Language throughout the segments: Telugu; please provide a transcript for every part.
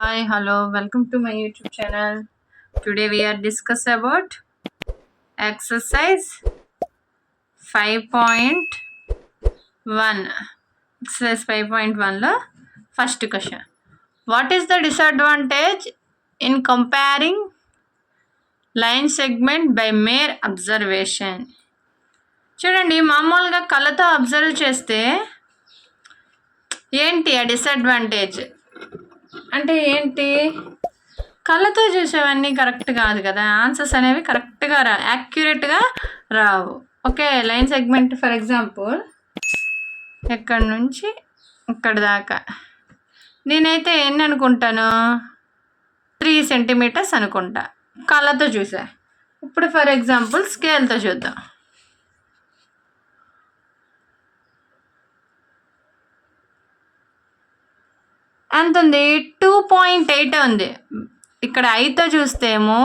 Hi, hello, welcome to my YouTube channel. Today we are discuss about exercise 5.1. Exercise 5.1 వన్లో first question what is the disadvantage in comparing line segment by mere observation చూడండి మామూలుగా కళ్ళతో అబ్జర్వ్ చేస్తే ఏంటి ఆ డిసడ్వాంటేజ్ అంటే ఏంటి? కళ్ళతో చూసేవన్నీ కరెక్ట్ కాదు కదా. ఆన్సర్స్ అనేవి కరెక్ట్గా రా యాక్యురేట్గా రావు. Okay line segment for example. ఎక్కడి నుంచి ఇక్కడ దాకా? నేనైతే ఎన్ని అనుకుంటాను? త్రీ సెంటీమీటర్స్ అనుకుంటా. కళ్ళతో చూసా. ఇప్పుడు ఫర్ ఎగ్జాంపుల్ స్కేల్తో చూద్దాం. ఎంత ఉంది టూ పాయింట్ ఎయిట్ ఉంది. ఇక్కడ ఐతో చూస్తేమో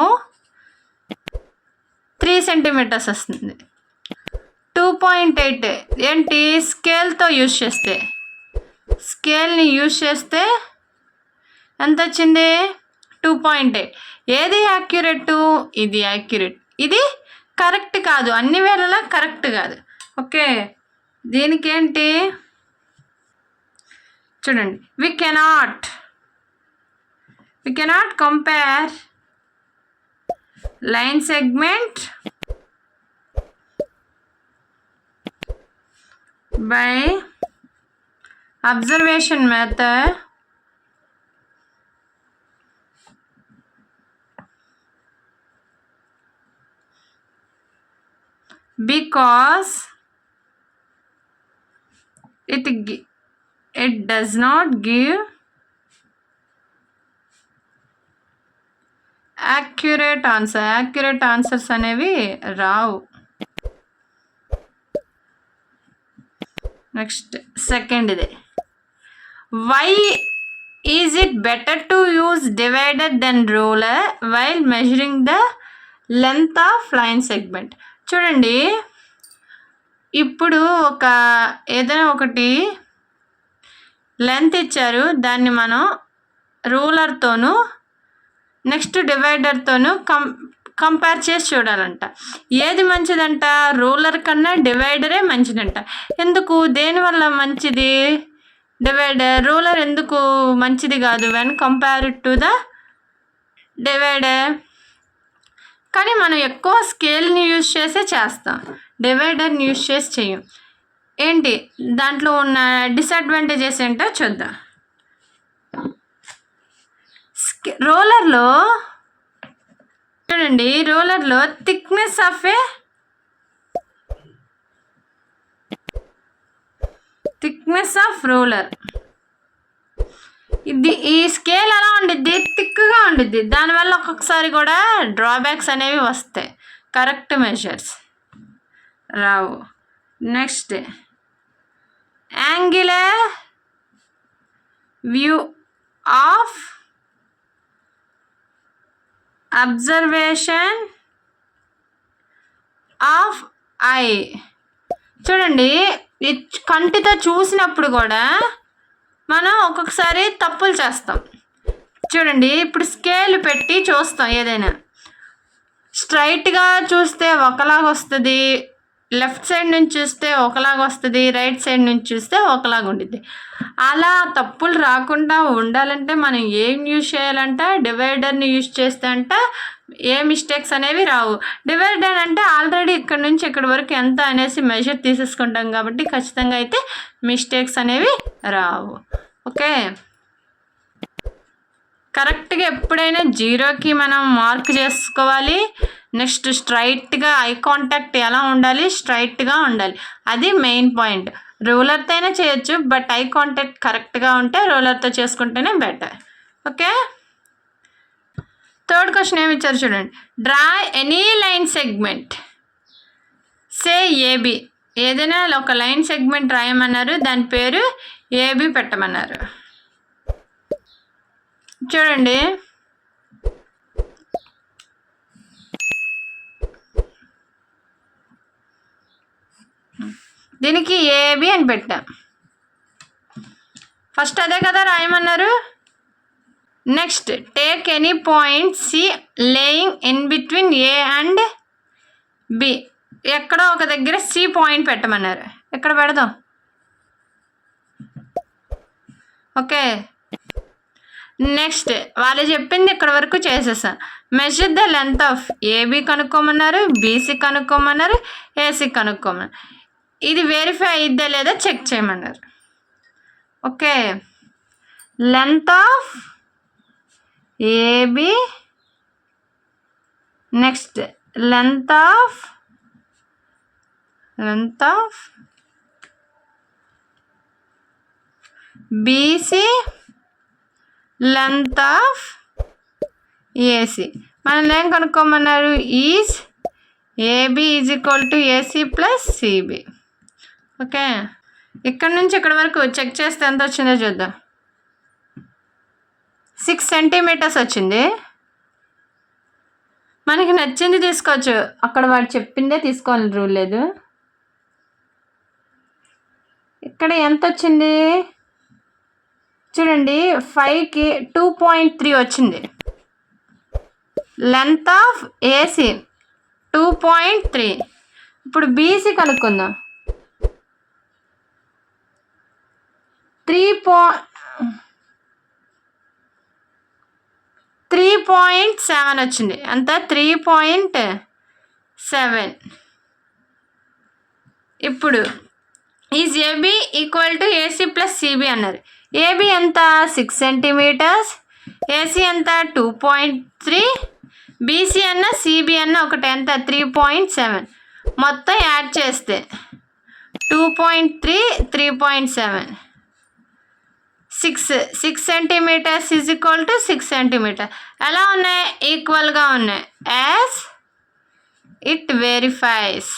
త్రీ సెంటీమీటర్స్ వస్తుంది. టూ పాయింట్ ఎయిట్ ఏంటి? స్కేల్తో యూజ్ చేస్తే. స్కేల్ని యూజ్ చేస్తే ఎంత వచ్చింది? టూ పాయింట్ ఎయిట్ ఏది యాక్యురేట్ ఇది యాక్యురేట్ ఇది కరెక్ట్ కాదు. అన్ని వేళలా కరెక్ట్ కాదు. ఓకే. దీనికి ఏంటి చూడండి we cannot we cannot compare line segment by observation method because it it does not give accurate answer accurate answers అనేవి రావు. నెక్స్ట్ సెకండ్ ఇది. Why is it better to use divider then ruler while measuring the length of line segment చూడండి. ఇప్పుడు ఒక ఏదైనా ఒకటి లెంత్ ఇచ్చారు. దాన్ని మనం రూలర్తోనూ నెక్స్ట్ డివైడర్తోనూ కం కంపేర్ చేసి చూడాలంట. ఏది మంచిదంట? రూలర్ కన్నా డివైడరే మంచిదంట. ఎందుకు? దేనివల్ల మంచిది? డివైడర్ రూలర్ ఎందుకు మంచిది కాదు when compare to the divider కానీ మనం ఎక్కువ స్కేల్ని యూజ్ చేసే చేస్తాం. డివైడర్ని యూజ్ చేసి చేయం. ఏంటి? దాంట్లో ఉన్న డిసడ్వాంటేజెస్ ఏంటో చూద్దాం. రోలర్లో చూడండి రోలర్లో thickness of a thickness of roller ఇది ఈ స్కేల్ ఎలా ఉండిద్ది? థిక్గా ఉండిద్ది. దానివల్ల ఒక్కొక్కసారి కూడా డ్రాబ్యాక్స్ అనేవి వస్తాయి. Correct measures Rao. Next angular view of observation of eye చూడండి కంటితో చూసినప్పుడు కూడా మనం ఒక్కొక్కసారి తప్పులు చేస్తాం. చూడండి ఇప్పుడు స్కేల్ పెట్టి చూస్తాం ఏదైనా. స్ట్రైట్గా చూస్తే ఒకలాగా వస్తుంది లెఫ్ట్ సైడ్ నుంచి చూస్తే ఒకలాగా వస్తుంది రైట్ సైడ్ నుంచి చూస్తే ఒకలాగా ఉండిద్ది. అలా తప్పులు రాకుండా ఉండాలంటే మనం ఏం యూజ్ చేయాలంటే? డివైడర్ని యూజ్ చేస్తే అంట ఏ మిస్టేక్స్ అనేవి రావు. డివైడర్ అంటే ఆల్రెడీ ఇక్కడ నుంచి ఇక్కడ వరకు ఎంత అనేసి మెజర్ తీసేసుకుంటాం కాబట్టి ఖచ్చితంగా అయితే మిస్టేక్స్ అనేవి రావు. ఓకే? కరెక్ట్గా ఎప్పుడైనా జీరోకి మనం మార్క్ చేసుకోవాలి. నెక్స్ట్ స్ట్రైట్గా ఐ కాంటాక్ట్ ఎలా ఉండాలి? స్ట్రైట్గా ఉండాలి. అది మెయిన్ పాయింట్. రూలర్తో అయినా చేయొచ్చు బట్ ఐ కాంటాక్ట్ కరెక్ట్గా ఉంటే రూలర్తో చేసుకుంటేనే బెటర్. ఓకే? థర్డ్ క్వశ్చన్ ఏమి ఇచ్చారు చూడండి. Draw any line segment. Say AB. ఏదైనా ఒక లైన్ సెగ్మెంట్ రాయమన్నారు దాని పేరు ఏబి పెట్టమన్నారు. చూడండి. దీనికి ఏబి అని పెట్టాం ఫస్ట్ అదే కదా రాయమన్నారు? Next take any point C laying in between A and B ఎక్కడో ఒక దగ్గర సి పాయింట్ పెట్టమన్నారు. ఎక్కడ పెడదాం? ఓకే. నెక్స్ట్ వాళ్ళు చెప్పింది ఇక్కడ వరకు చేసేసాం. Measure the length of AB కనుక్కోమన్నారు BC కనుక్కోమన్నారు ఏసీ కనుక్కోమన్నారు. ఇది వెరిఫై అయిద్దా లేదా చెక్ చేయమన్నారు. Okay length of AB next length of length of BC length of AC మనం ఏం కనుక్కోమన్నారు? Is AB is equal to AC plus CB okay. ఇక్కడ నుంచి ఇక్కడ వరకు చెక్ చేస్తే ఎంత వచ్చిందో చూద్దాం. సిక్స్ సెంటీమీటర్స్ వచ్చింది. మనకి నచ్చింది తీసుకోవచ్చు. అక్కడ వాడు చెప్పిందే తీసుకోవాలని రూల్ లేదు. ఇక్కడ ఎంత వచ్చింది? చూడండి ఫైవ్కి టూ పాయింట్ త్రీ వచ్చింది. Length of AC two point three ఇప్పుడు బీసీ కనుక్కుందాం. త్రీ పా త్రీ పాయింట్ సెవెన్ వచ్చింది. అంత త్రీ పాయింట్ సెవెన్. ఇప్పుడు is AB equal to AC plus CB అన్నారు ఏబి ఎంత? సిక్స్ సెంటీమీటర్స్ ఏసీ ఎంత? టూ పాయింట్ త్రీ బీసీ అన్న సిబి అన్న ఒకటి ఎంత? త్రీ పాయింట్ సెవెన్ మొత్తం యాడ్ చేస్తే two point three three point seven six six centimetres is equal to six centimetre ఎలా ఉన్నాయి? ఈక్వల్గా ఉన్నాయి. As it verifies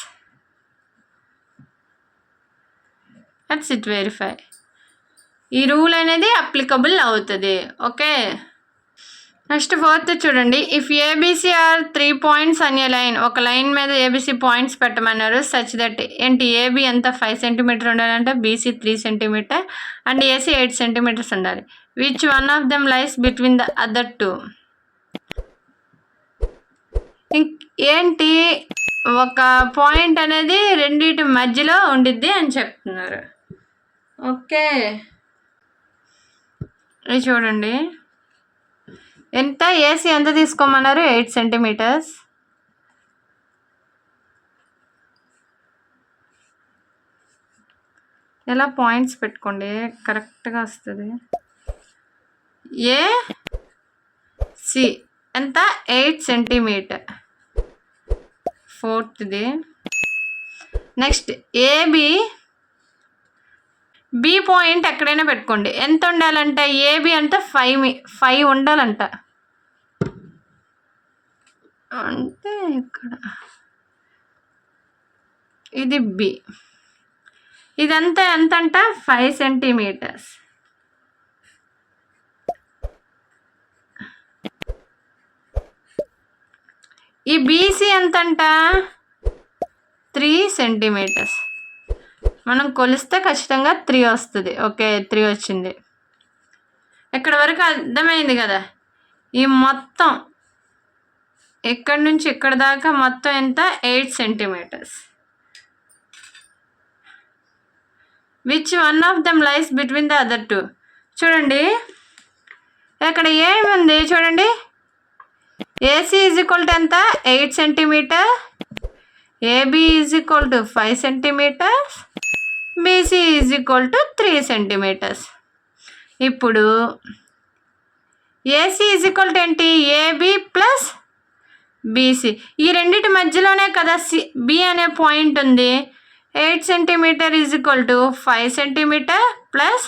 that's it verify ఈ రూల్ అనేది అప్లికబుల్ అవుతుంది. ఓకే నెక్స్ట్ ఫోర్త్ చూడండి. If ABC are three points అనే లైన్ ఒక లైన్ మీద ఏబీసీ పాయింట్స్ పెట్టమన్నారు. సచ్ దట్ ఏంటి? ఏబీ ఎంత? ఫైవ్ సెంటీమీటర్ ఉండాలంటే BC three centimetre and AC eight centimetres ఉండాలి. Which one of them lies between the other two ఏంటి? ఒక పాయింట్ అనేది రెండింటి మధ్యలో ఉండిద్ది అని చెప్తున్నారు. ఓకే ఇది చూడండి. ఎంత ఏసీ ఎంత తీసుకోమన్నారు? ఎయిట్ సెంటీమీటర్స్ ఎలా పాయింట్స్ పెట్టుకోండి? కరెక్ట్గా వస్తుంది. ఏ సి ఎంత? ఎయిట్ సెంటీమీటర్ ఫోర్త్ది నెక్స్ట్ ఏబి బి పాయింట్ ఎక్కడైనా పెట్టుకోండి. ఎంత ఉండాలంట? ఏబి అంటే ఫైవ్ మీ ఫైవ్ ఉండాలంట. అంటే ఇక్కడ ఇది బి ఇదంతా ఎంత అంట ఫైవ్ సెంటీమీటర్స్ ఈ బీసీ ఎంతంట? త్రీ సెంటీమీటర్స్ మనం కొలిస్తే ఖచ్చితంగా త్రీ వస్తుంది. ఓకే త్రీ వచ్చింది. ఇక్కడ వరకు అర్థమైంది కదా? ఈ మొత్తం ఇక్కడ నుంచి ఇక్కడ దాకా మొత్తం ఎంత? Eight centimetres. Which one of them lies between the other two చూడండి. ఇక్కడ ఏముంది? చూడండి. ఏసీ ఈజ్ ఈక్వల్ టు ఎంత? Eight centimetre. AB is equal to five centimetres. BC is equal to three centimetres. ఇప్పుడు ఏసీ ఈజ్ ఈక్వల్ టు ఏంటి? ఏబి బీసీ ఈ రెండింటి మధ్యలోనే కదా సి బి అనే పాయింట్ ఉంది. Eight centimetre is equal to five centimetre plus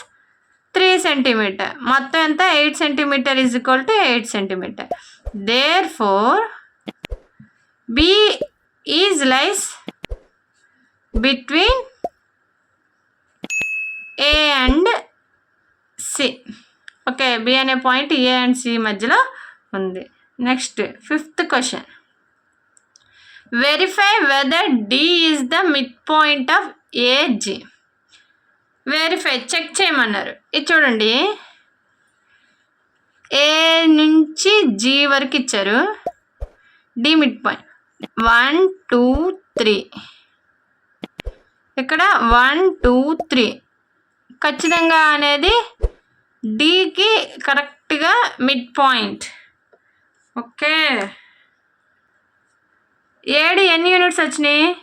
three centimetre మొత్తం ఎంత? Eight centimetre is equal to eight centimetre therefore B is lies between A and C okay B అనే పాయింట్ ఏ అండ్ సి మధ్యలో ఉంది. Next fifth question verify whether D is the mid point of AG verify check చేయమన్నారు. ఇది చూడండి. ఏ నుంచి జీ వరకు ఇచ్చారు. D mid point one two three ఇక్కడ వన్ టూ త్రీ ఖచ్చితంగా అనేది డికి కరెక్ట్గా మిడ్ పాయింట్ ఓకే. ఏడి ఎన్ని యూనిట్స్ వచ్చినాయి?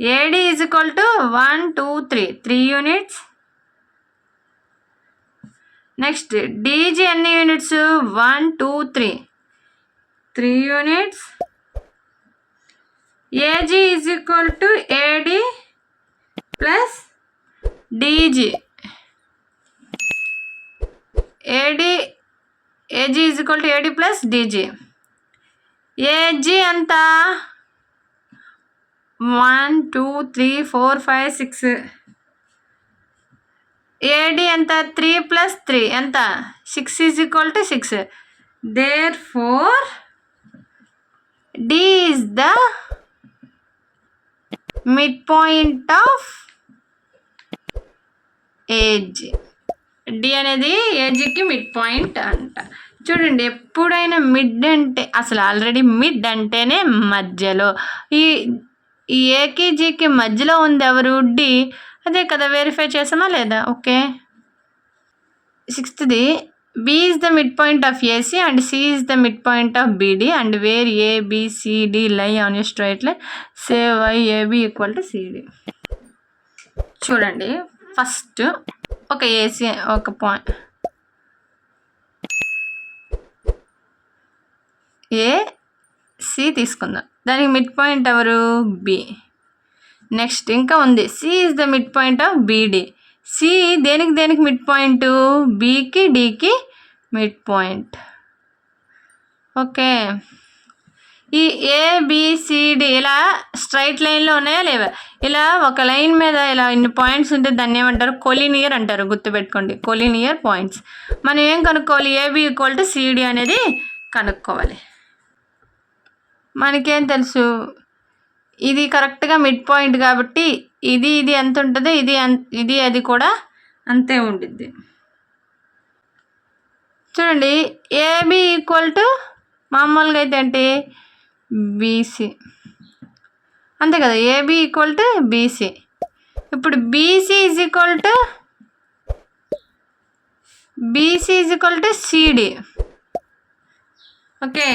AD is equal to one two three. Three units. Next DG ఎన్ని units? One two three. Three units. AG is equal to AD plus DG. AD AG is equal to AD plus DG AG ఎంత? One two three four five six AD ఎంత? త్రీ ప్లస్ త్రీ ఎంత? Six is equal to six therefore D is the mid point of AG D అనేది ఏజ్కి మిడ్ పాయింట్ అంట. చూడండి ఎప్పుడైనా మిడ్ అంటే అసలు ఆల్రెడీ మిడ్ అంటేనే మధ్యలో. ఈ ఈ ఏకేజీకి మధ్యలో ఉంది ఎవరు? డి అదే కదా వెరిఫై చేసామా లేదా? Okay. సిక్స్త్ది B is the mid point of AC and C is the mid point of BD and where A BCD lie on you straight line save I AB equal to CD చూడండి ఫస్ట్ ఒక ఏసీ ఒక పాయింట్ ఏ? సి తీసుకుందాం. దానికి మిడ్ పాయింట్ ఎవరు? బి. నెక్స్ట్ ఇంకా ఉంది. C is the mid point of BD C దేనికి దేనికి మిడ్ పాయింట్? బీకి డికి మిడ్ పాయింట్. ఓకే. ఈ ఏబిసిడి ఇలా స్ట్రైట్ లైన్లో ఉన్నాయా లేవా? ఇలా ఒక లైన్ మీద ఇలా ఇన్ని పాయింట్స్ ఉంటే దాన్ని ఏమంటారు? కొలినియర్ అంటారు. గుర్తుపెట్టుకోండి. Collinear points. మనం ఏం కనుక్కోవాలి? ఏబి ఈక్వల్ టు సిడి అనేది కనుక్కోవాలి. మనకేం తెలుసు? ఇది కరెక్ట్గా మిడ్ పాయింట్ కాబట్టి ఇది ఇది ఎంత ఉంటుందో ఇది ఇది అది కూడా అంతే ఉండిద్ది. చూడండి ఏబి ఈక్వల్ టు మామూలుగా అయితే ఏంటి? బీసీ. అంతే కదా ఏబి ఈక్వల్ టు బీసీ. ఇప్పుడు BC is equal to BC is equal to CD. Okay.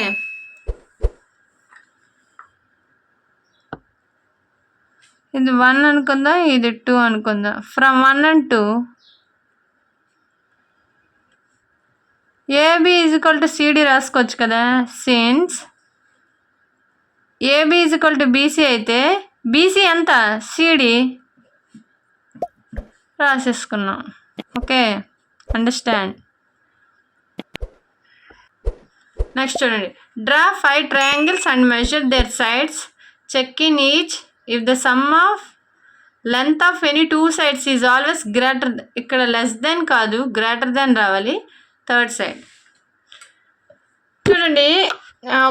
ఇది వన్ అనుకుందాం? ఇది టూ అనుకుందాం? From one and two AB is equal to CD రాసుకోవచ్చు కదా? Since AB is equal to BC అయితే బీసీ ఎంత? సిడి రాసేసుకున్నాం. ఓకే అండర్స్టాండ్ నెక్స్ట్ చూడండి. Draw five triangles and measure their sides check in each if the sum of length of any two sides is always greater ఇక్కడ లెస్ దెన్ కాదు గ్రేటర్ దెన్ రావాలి థర్డ్ సైడ్ చూడండి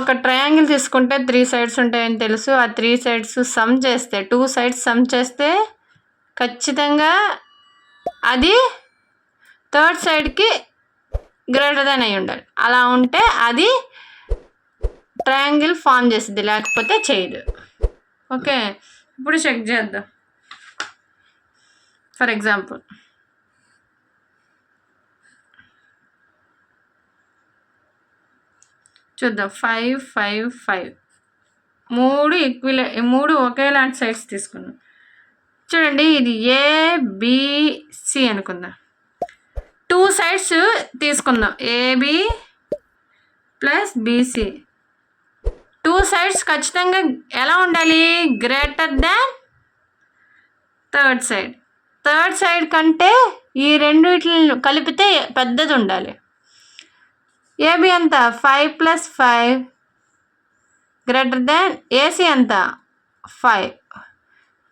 ఒక ట్రయాంగిల్ తీసుకుంటే త్రీ సైడ్స్ ఉంటాయని తెలుసు. ఆ త్రీ సైడ్స్ సమ్ చేస్తే టూ సైడ్స్ సమ్ చేస్తే ఖచ్చితంగా అది థర్డ్ సైడ్కి గ్రేటర్ దెన్ అయి ఉండాలి. అలా ఉంటే అది ట్రయాంగిల్ ఫామ్ చేస్తుంది లేకపోతే చేయదు. ఓకే ఇప్పుడు చెక్ చేద్దాం. ఫర్ ఎగ్జాంపుల్ చూద్దాం. ఫైవ్ ఫైవ్ ఫైవ్ మూడు ఈక్విలే మూడు ఒకేలాంటి సైడ్స్ తీసుకున్నాం. చూడండి ఇది ఏ బిసి అనుకుందాం. టూ సైడ్స్ తీసుకుందాం. AB plus BC two sides ఖచ్చితంగా ఎలా ఉండాలి? Greater than third side third side కంటే ఈ రెండు కలిపితే పెద్దది ఉండాలి. ఏబి ఎంత? Five plus five greater than AC ఎంత? Five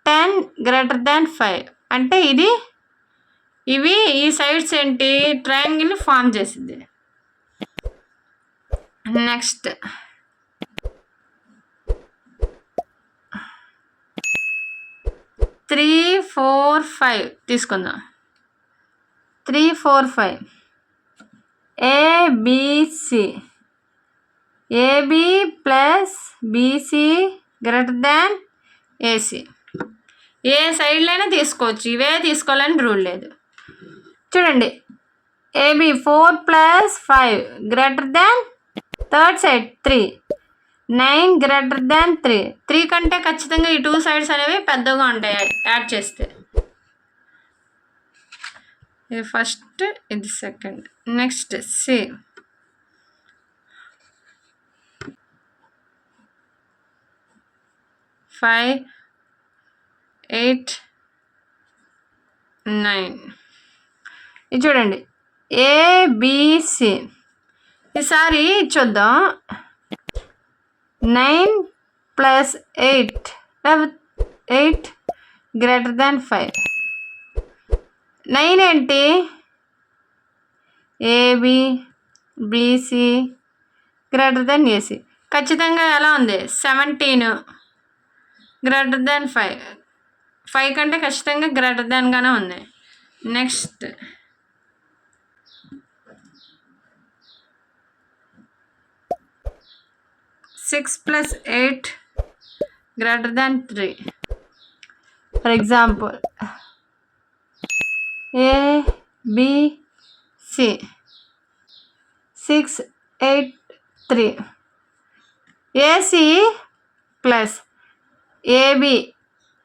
ten greater than five అంటే ఇది ఇవి ఈ సైడ్స్ ఏంటి? ట్రయాంగిల్ ఫామ్ చేసింది నెక్స్ట్ త్రీ ఫోర్ ఫైవ్ తీసుకుందాం. Three four five. ABC AB plus BC greater than AC ఏ సైడ్లైనా తీసుకోవచ్చు. ఇవే తీసుకోవాలని రూల్ లేదు. చూడండి. AB four plus five greater than third side three. Nine greater than three. Three కంటే ఖచ్చితంగా ఈ టూ సైడ్స్ అనేవి పెద్దగా ఉంటాయి యాడ్ చేస్తే. ఇది ఫస్ట్ ఇది second. Next C. Five eight nine. ఇది చూడండి. ఏబిసి ఈసారి చూద్దాం. Nine plus eight eight greater than five. Nine ఏంటి? AB BC greater than AC ఖచ్చితంగా ఎలా ఉంది? Seventeen greater than five. Five కంటే ఖచ్చితంగా గ్రేటర్ దాన్గానే ఉంది. Next. Six plus eight greater than three for example A B C six eight three AC plus AB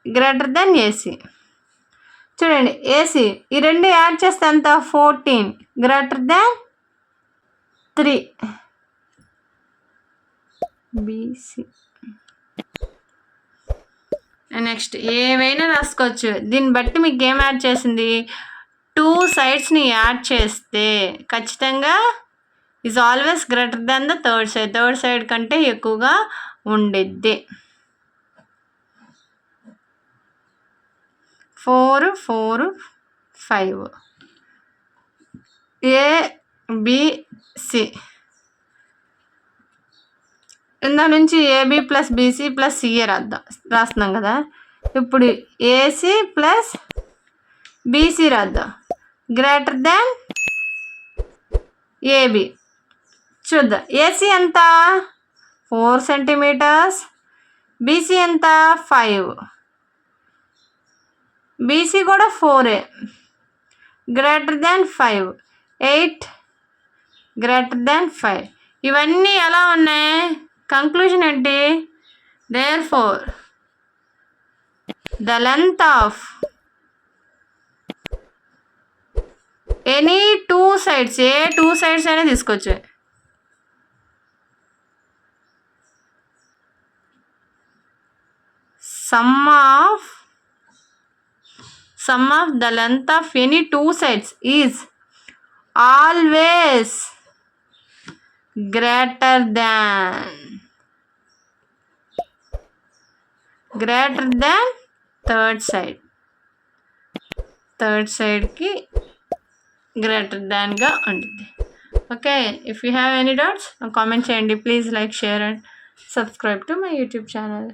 greater than AC చూడండి ఏసీ ఈ రెండు యాడ్ చేస్తే ఎంత? Fourteen greater than three BC next ఏవైనా రాసుకోవచ్చు. దీన్ని బట్టి మీకు ఏం యాడ్ చేసింది? టూ సైడ్స్ని యాడ్ చేస్తే ఖచ్చితంగా is always greater than the third side third side కంటే ఎక్కువగా ఉండిద్ది. Four four five A BC కింద నుంచి AB plus BC plus CA రాద్దాం రాస్తున్నాం కదా. ఇప్పుడు ఏసీ ప్లస్ బీసీ రాద్దాం. గ్రేటర్ దాన్ ఏబి చూద్దాం. ఏసీ ఎంత? ఫోర్ సెంటీమీటర్స్ బీసీ ఎంత? ఫైవ్ బీసీ కూడా ఫోరే greater than five eight greater than five ఇవన్నీ ఎలా ఉన్నాయి? కంక్లూజన్ ఏంటి? Therefore the length of any two sides A two sides అయినా తీసుకోవచ్చు. Sum of sum of the length of any two sides is always greater than greater than third side. Third సైడ్కి గ్రేటర్ దాన్గా ఉంటుంది. Okay if you have any doubts comment చేయండి. Please like share and subscribe to my YouTube channel